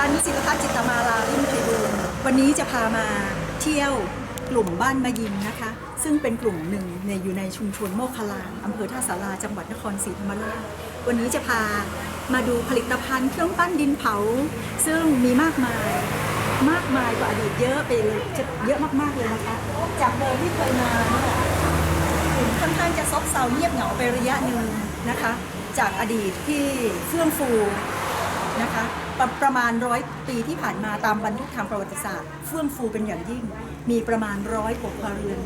ฉันศิลปะจิตมาลาลิมไพบูลวันนี้จะพามาเที่ยวกลุ่มบ้านมายิมนะคะ ซึ่งเป็นกลุ่มหนึ่งในอยู่ในชุมชนโมคคลานอำเภอท่าสาราจังหวัดนครศรีธรรมราชวันนี้จะพามาดูผลิตภัณฑ์เครื่องปั้นดินเผา ซึ่งมีมากมายมากมายกว่าอดีตเยอะไปเลยเยอะมากๆเลยนะคะ จากเดิมที่เคยมาเนี่ยค่อนข้างจะซบเซาเงียบเหงาไประยะหนึ่งนะคะ จากอดีตที่เฟื่องฟูนะคะ ปรประมาณร้อยปีที่ผ่านมาตามบันทึกทางประวัติศาสตร์เฟื่องฟูเป็นอย่างยิ่ง มีประมาณร้อยกว่าครัวเรือน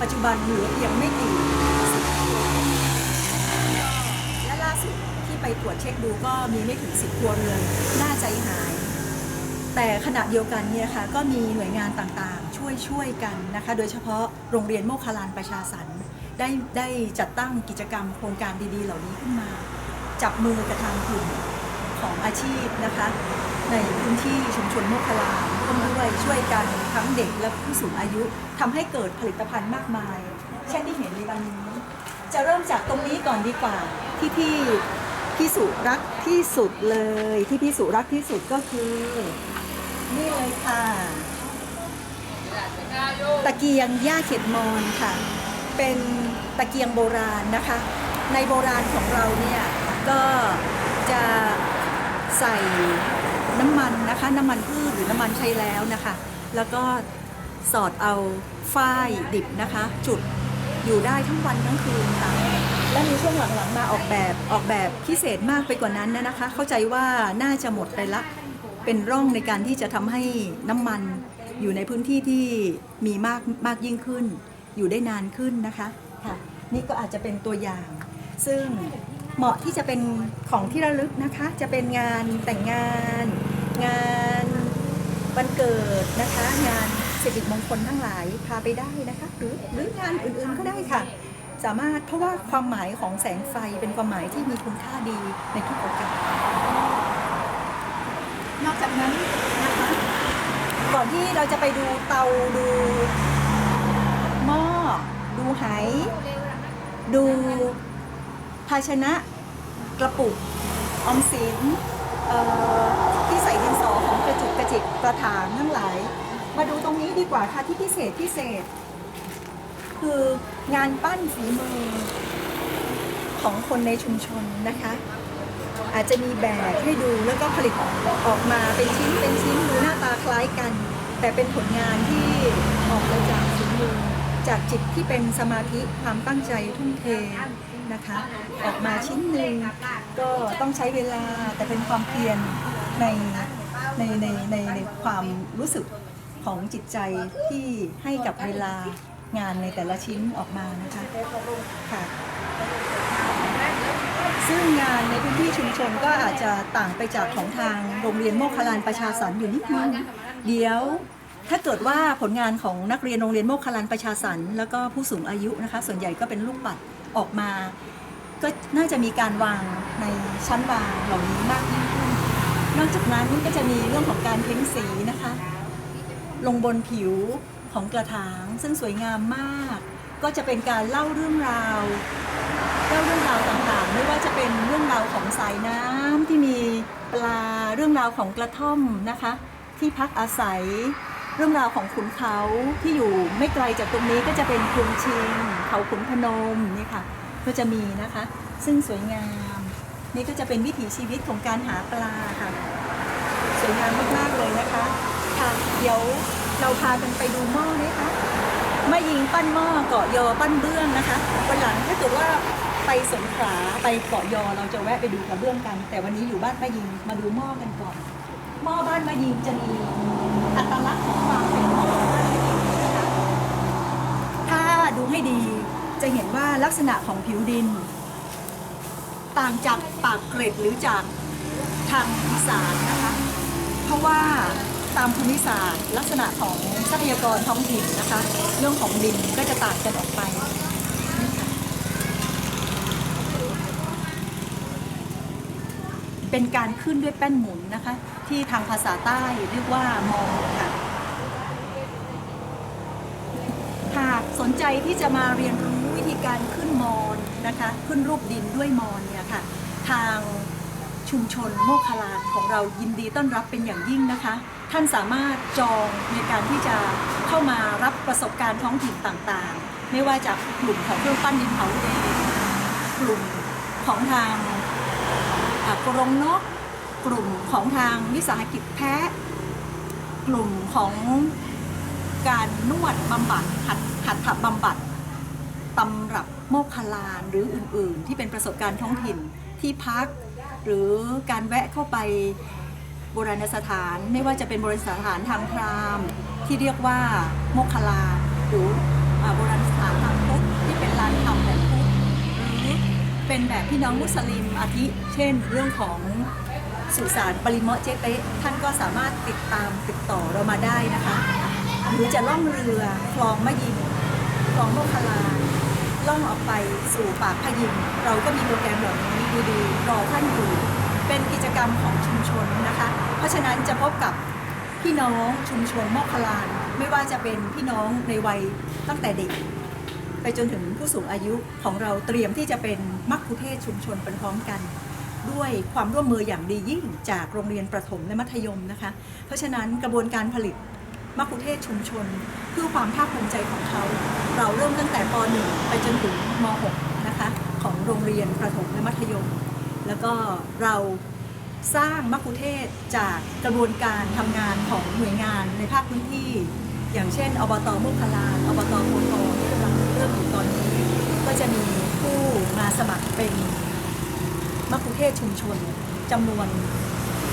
ปัจจุบันเหลือเพียงไม่กี่สิบครัวและล่าสุดที่ไปตรวจเช็คดูก็มีไม่ถึงสิบครัวเรือนน่าใจหาย แต่ขณะเดียวกันเนี่ยค่ะก็มีหน่วยงานต่างๆ ช่วยช่วยกันนะคะ โดยเฉพาะโรงเรียนโมคคลานประชาสรรค์ได้ได้จัดตั้งกิจกรรมโครงการดีๆ เหล่านี้ขึ้นมา จับมือกับทางกลุ่ม ของอาชีพนะคะ ในพื้นที่ชุมชนโมคคลาร่วมด้วยช่วยกันทั้งเด็กและผู้สูงอายุทำให้เกิดผลิตภัณฑ์มากมาย เช่นที่เห็นในวันนี้ จะเริ่มจากตรงนี้ก่อนดีกว่าที่พี่พี่สุรักที่สุดเลย ที่พี่สุรักที่สุดก็คือ นี่เลยค่ะ ตะเกียงย่าเข็ดมอนค่ะ เป็นตะเกียงโบราณนะคะ ในโบราณของเราเนี่ยก็จะ ใส่น้ำมันนะคะ น้ำมันพืชหรือน้ำมันใช้แล้วนะคะ แล้วก็สอดเอาฝ้ายดิบนะคะ จุดอยู่ได้ทั้งวันทั้งคืนค่ะ และมีช่วงหลังๆมาออกแบบออกแบบพิเศษมากไปกว่านั้นนะคะ เข้าใจว่าน่าจะหมดไปละเป็นร่องในการที่จะทำให้น้ำมันอยู่ในพื้นที่ที่มีมากมากยิ่งขึ้น อยู่ได้นานขึ้นนะคะค่ะ นี่ก็อาจจะเป็นตัวอย่าง ซึ่ง เหมาะที่จะเป็นของที่ระลึกนะคะ จะเป็นงานแต่งงาน งานวันเกิดนะคะ งานสิริมงคลทั้งหลายพาไปได้นะคะหรือหรืองานอื่นๆก็ได้ค่ะ สามารถเพราะว่าความหมายของแสงไฟเป็นความหมายที่มีคุณค่าดีในทุกโอกาสนอกจากนั้นนะคะก่อนที่เราจะไปดูเตาดูหม้อดูไหดู ภาชนะกระปุกออมสินที่ใส่ดินสอของกระจุกกระจิกกระถางทั้งหลาย มาดูตรงนี้ดีกว่าค่ะที่พิเศษพิเศษ คืองานปั้นฝีมือของคนในชุมชนนะคะ อาจจะมีแบบให้ดูแล้วก็ผลิตออกมาเป็นชิ้นเป็นชิ้นดูหน้าตาคล้ายกัน แต่เป็นผลงานที่ออกมาจากฝีมือจากจิตที่เป็นสมาธิความตั้งใจทุ่มเท นะคะ ออกมาชิ้นหนึ่งก็ต้องใช้เวลาแต่เป็นความเพียรในในในในในความรู้สึกของจิตใจที่ให้กับเวลางานในแต่ละชิ้นออกมานะคะค่ะซึ่งงานในพื้นที่ชุมชนก็อาจจะต่างไปจากของทางโรงเรียนโมคคลานประชาสรรอยู่นิดนึงเดี๋ยวถ้าเกิดว่าผลงานของนักเรียนโรงเรียนโมคคลานประชาสรรแล้วก็ผู้สูงอายุนะคะ ส่วนใหญ่ก็เป็นลูกปัด ออกมา ก็น่าจะมีการวางในชั้นวางเหล่านี้มากยิ่งขึ้น นอกจากนั้นก็จะมีเรื่องของการเพ้นสีนะคะ ลงบนผิวของกระถาง ซึ่งสวยงามมาก ก็จะเป็นการเล่าเรื่องราวเล่าเรื่องราวต่างๆ ไม่ว่าจะเป็นเรื่องราวของสายน้ำที่มีปลาเรื่องราวของกระท่อมนะคะ ที่พักอาศัย เรื่องราวของขุนเขาที่อยู่ไม่ไกลจากตรงนี้ก็จะเป็นกรุงชิง เขาขุนพนมนี่ค่ะก็จะมีนะคะ ซึ่งสวยงาม นี่ก็จะเป็นวิถีชีวิตของการหาปลาค่ะ สวยงามมากๆเลยนะคะค่ะเดี๋ยวเราพากันไปดูหม้อนะคะมายิงปั้นหม้อเกาะยอปั้นเบื้องนะคะวันหลังถ้าเกิดว่าไปสงขลาไปเกาะยอเราจะแวะไปดูกระเบื้องกัน แต่วันนี้อยู่บ้านมายิงมาดูหม้อกันก่อนหม้อบ้านมายิงจะมี อัตลักษณ์ของความเป็นหม้อบ้านมายิงนะคะถ้าดูให้ดีจะเห็นว่าลักษณะของผิวดิน ต่างจากปากเกร็ดหรือจากทางอีสานนะคะ เพราะว่าตามภูมิศาสตร์ ลักษณะของทรัพยากรท้องถิ่นนะคะ เรื่องของดินก็จะต่างกันออกไปนี่ค่ะ เป็นการขึ้นด้วยแป้นหมุนนะคะ ที่ทางภาษาใต้เรียกว่ามองค่ะหากสนใจที่จะมาเรียนรู้วิธีการขึ้นมอนนะคะขึ้นรูปดินด้วยมอนเนี่ยค่ะทางชุมชนโมคลานของเรายินดีต้อนรับเป็นอย่างยิ่งนะคะ ท่านสามารถจองในการที่จะเข้ามารับประสบการณ์ท้องถิ่นต่างๆ ไม่ว่าจากกลุ่มของเครื่องปั้นดินเผาเองกลุ่มของทาง กรงนก กลุ่มของทางวิสาหกิจแพะ กลุ่มของการนวดบำบัดหัดหัดถับบำบัดตำรับโมกขลานหรืออื่นๆ ที่เป็นประสบการณ์ท้องถิ่นที่พัก หรือการแวะเข้าไปโบราณสถานไม่ว่าจะเป็นโบราณสถานทางพราหมณ์ที่เรียกว่าโมกขลานหรือโบราณสถานทางพุทธที่เป็นลานธรรมแบบ เป็นแบบพี่น้องมุสลิมอาทิเช่นเรื่องของสุสานปริมะเจเตะท่านก็สามารถติดตามติดต่อเรามาได้นะคะหรือจะล่องเรือคลองมะยิงคลองโมคคลาล่องออกไปสู่ปากพยิมเราก็มีโปรแกรมเหล่านี้ดีๆรอท่านอยู่เป็นกิจกรรมของชุมชนนะคะ เพราะฉะนั้นจะพบกับพี่น้องชุมชนโมคคลาน ไม่ว่าจะเป็นพี่น้องในวัยตั้งแต่เด็ก ไปจนถึงผู้สูงอายุของเราเตรียมที่จะเป็นมัคคุเทศชุมชนเป็นพร้อมกัน ด้วยความร่วมมืออย่างดียิ่งจากโรงเรียนประถมและมัธยมนะคะ เพราะฉะนั้นกระบวนการผลิตมัคคุเทศชุมชน เพื่อความภาคภูมิใจของเขา เราเริ่มตั้งแต่ป .1 ไปจนถึงม .6 นะคะของโรงเรียนประถมและมัธยม แล้วก็เราสร้างมัคคุเทศจากกระบวนการทำงานของหน่วยงานในภาคพื้นที่ อย่างเช่น อบตมุขลานอบตโพธิ์ทองที่กำลัง เริ่มอยู่ตอนนี้ ก็จะมีผู้มาสมัครเป็นมัคคุเทศก์ชุมชนจำนวน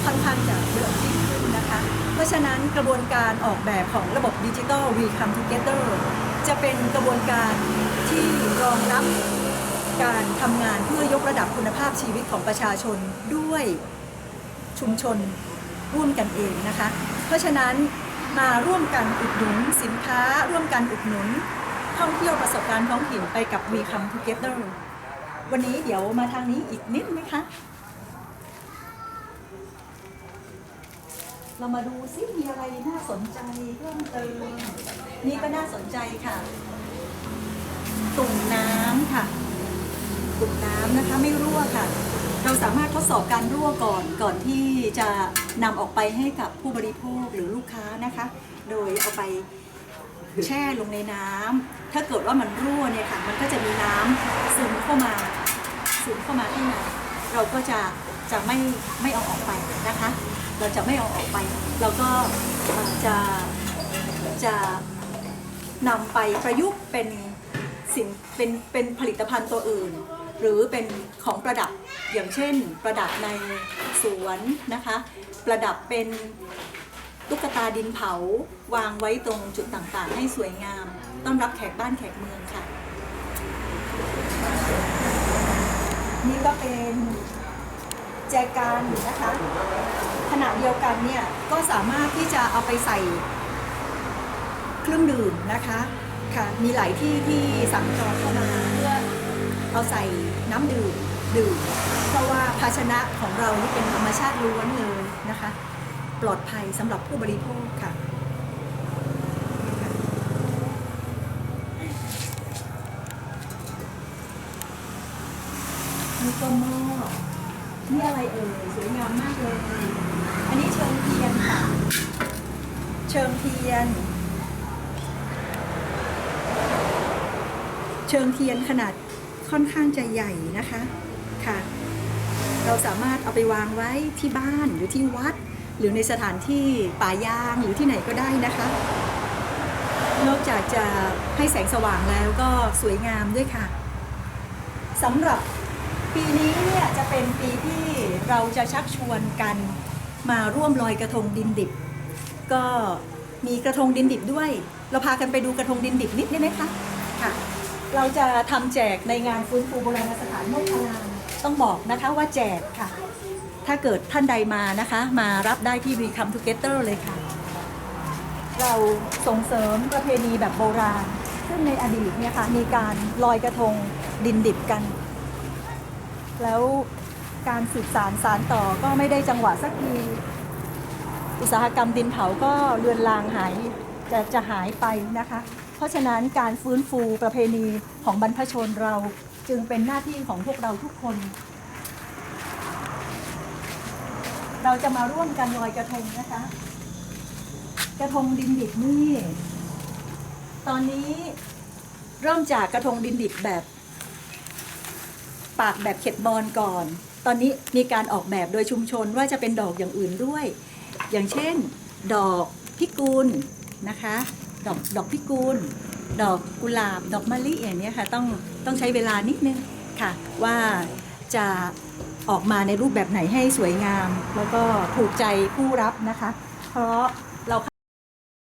ค่อนข้างจะเยอะยิ่งขึ้นนะคะ เพราะฉะนั้นกระบวนการออกแบบของระบบดิจิ t a ล We Come Together จะเป็นกระบวนการที่รองรับการทำงานเพื่อยกระดับคุณภาพชีวิตของประชาชนด้วยชุมชนร่วมกันเองนะคะ เพราะฉะนั้นมาร่วมกันอุดหนุนสินค้า ร่วมกันอุดหนุน ท่องเที่ยวประสบการณ์ท้องถิ่นไปกับ We Come Together วันนี้เดี๋ยวมาทางนี้อีกนิดไหมคะ เรามาดูซิมีอะไรน่าสนใจเพิ่มเติม นี่ก็น่าสนใจค่ะ ตุ่มน้ำค่ะ ตุ่มน้ำนะคะไม่รั่วค่ะ เราสามารถทดสอบการรั่วก่อนก่อนที่จะนำออกไปให้กับผู้บริโภคหรือลูกค้านะคะ โดยเอาไป แช่ลงในน้ำถ้าเกิดว่ามันรั่วเนี่ยค่ะ มันก็จะมีน้ำซึมเข้ามาซึมเข้ามาข้างในเราก็จะจะไม่ไม่เอาออกไปนะคะ เราจะไม่เอาออกไป เราก็จะจะนำไปประยุกต์เป็นสินเป็นเป็นผลิตภัณฑ์ตัวอื่น หรือเป็นของประดับอย่างเช่น ประดับในสวนนะคะ ประดับเป็น ตุ๊กตาดินเผาวางไว้ตรงจุดต่างๆ ให้สวยงาม ต้อนรับแขกบ้านแขกเมืองค่ะ นี่ก็เป็นแจกันนะคะ ขณะเดียวกันเนี่ยก็สามารถที่จะเอาไปใส่เครื่องดื่มนะคะค่ะมีหลายที่ที่สั่งจองเข้ามาเพื่อเอาใส่น้ำดื่มดื่มเพราะว่าภาชนะของเรานี่เป็นธรรมชาติล้วนเลยนะคะ ปลอดภัยสำหรับผู้บริโภคค่ะนี่ก็หม้อนี่อะไรเอ่ยสวยงามมากเลย อันนี้เชิงเทียนค่ะ เชิงเทียน เชิงเทียนขนาดค่อนข้างจะใหญ่นะคะค่ะ เราสามารถเอาไปวางไว้ที่บ้านหรือที่วัด หรือในสถานที่ป่ายางหรือที่ไหนก็ได้นะคะ นอกจากจะให้แสงสว่างแล้วก็สวยงามด้วยค่ะสำหรับปีนี้เนี่ยจะเป็นปีที่เราจะชักชวนกันมาร่วมลอยกระทงดินดิบ ก็มีกระทงดินดิบด้วย เราพากันไปดูกระทงดินดิบนิดได้ไหมคะค่ะเราจะทำแจกในงานฟื้นฟูโบราณสถานโมกขลานต้องบอกนะคะว่าแจกค่ะ ถ้าเกิดท่านใดมานะคะ มารับได้ที่ We Come Together เลยค่ะ เราส่งเสริมประเพณีแบบโบราณ ซึ่งในอดีตเนี่ยค่ะมีการลอยกระทงดินดิบกัน แล้วการสืบสารสารต่อก็ไม่ได้จังหวะสักทีอุตสาหกรรมดินเผาก็เลือนลางหายจะจะหายไปนะคะ เพราะฉะนั้นการฟื้นฟูประเพณีของบรรพชนเราจึงเป็นหน้าที่ของพวกเราทุกคน เราจะมาร่วมกันลอยกระทงนะคะ กระทงดินดิบนี่ ตอนนี้เริ่มจากกระทงดินดิบแบบ ปากแบบเข็ดบอลก่อน ตอนนี้มีการออกแบบโดยชุมชนว่าจะเป็นดอกอย่างอื่นด้วย อย่างเช่น ดอกพิกุลนะคะ ดอกดอกพิกุลดอกกุหลาบ ดอกมะลิอย่างนี้ค่ะ ต้องต้องใช้เวลานิดนึงค่ะ ว่าจะ ออกมาในรูปแบบไหนให้สวยงาม แล้วก็ถูกใจผู้รับนะคะ เพราะ